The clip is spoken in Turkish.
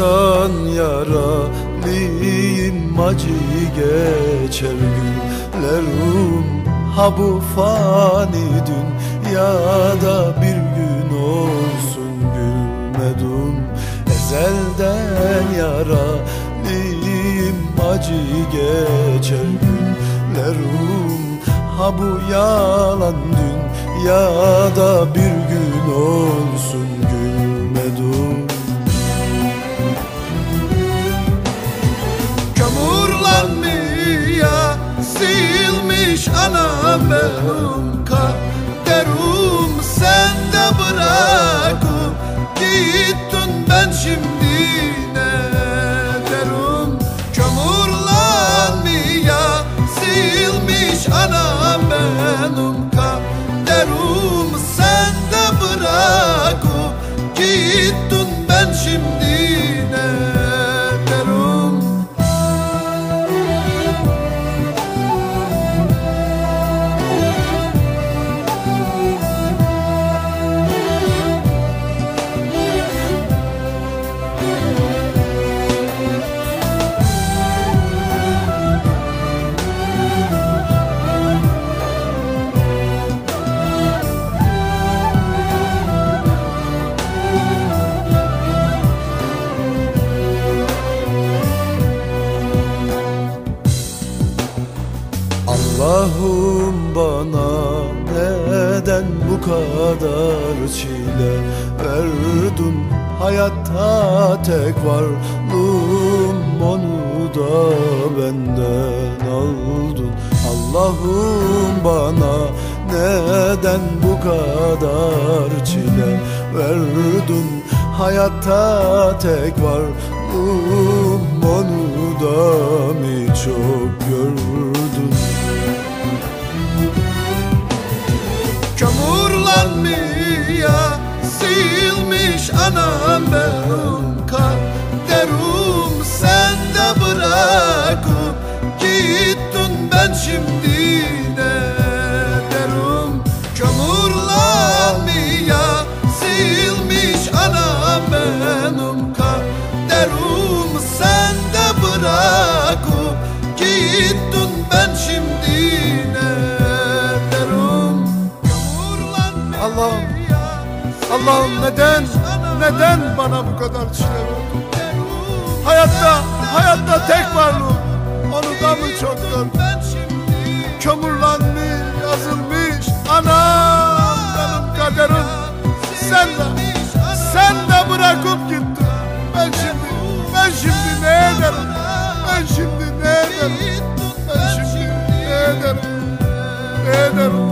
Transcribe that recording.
Yaştan yaralıyım acı geçer günlerim Ha bu fani dünyada bir gün olsun gülmedim Ezelden yaralıyım acı geçer günlerim Ha bu yalan dünyada bir gün olsun gülmedim anam benim kaderim Sen de bırakıp gittin ben şimdi ne derim? Kömürlenmeye silmiş anam benim. Kaderim Sen de bırakıp gittin ben şimdi Allah'ım bana neden bu kadar çile verdin? Hayatta tek varlığım onu da benden aldın. Allah'ım bana neden bu kadar çile verdin? Hayatta tek varlığım onu da mı çok gördün ben şimdi ne derim Kömürlenmeye silmiş anam benim kaderim Sen de bırakıp gittin ben şimdi ne derim Allah'ım, Allah'ım neden, neden bana bu kadar çile verdin? Hayatta, hayatta tek varlığım, onu da mı çok görmem şimdi Kömürlenmiş yazılmış anam? Benim kaderim Sen de sen de bırakıp gittin. Ben şimdi ben şimdi ne ederim? Ben şimdi ne ederim? Ben şimdi ne ederim? Ne ederim?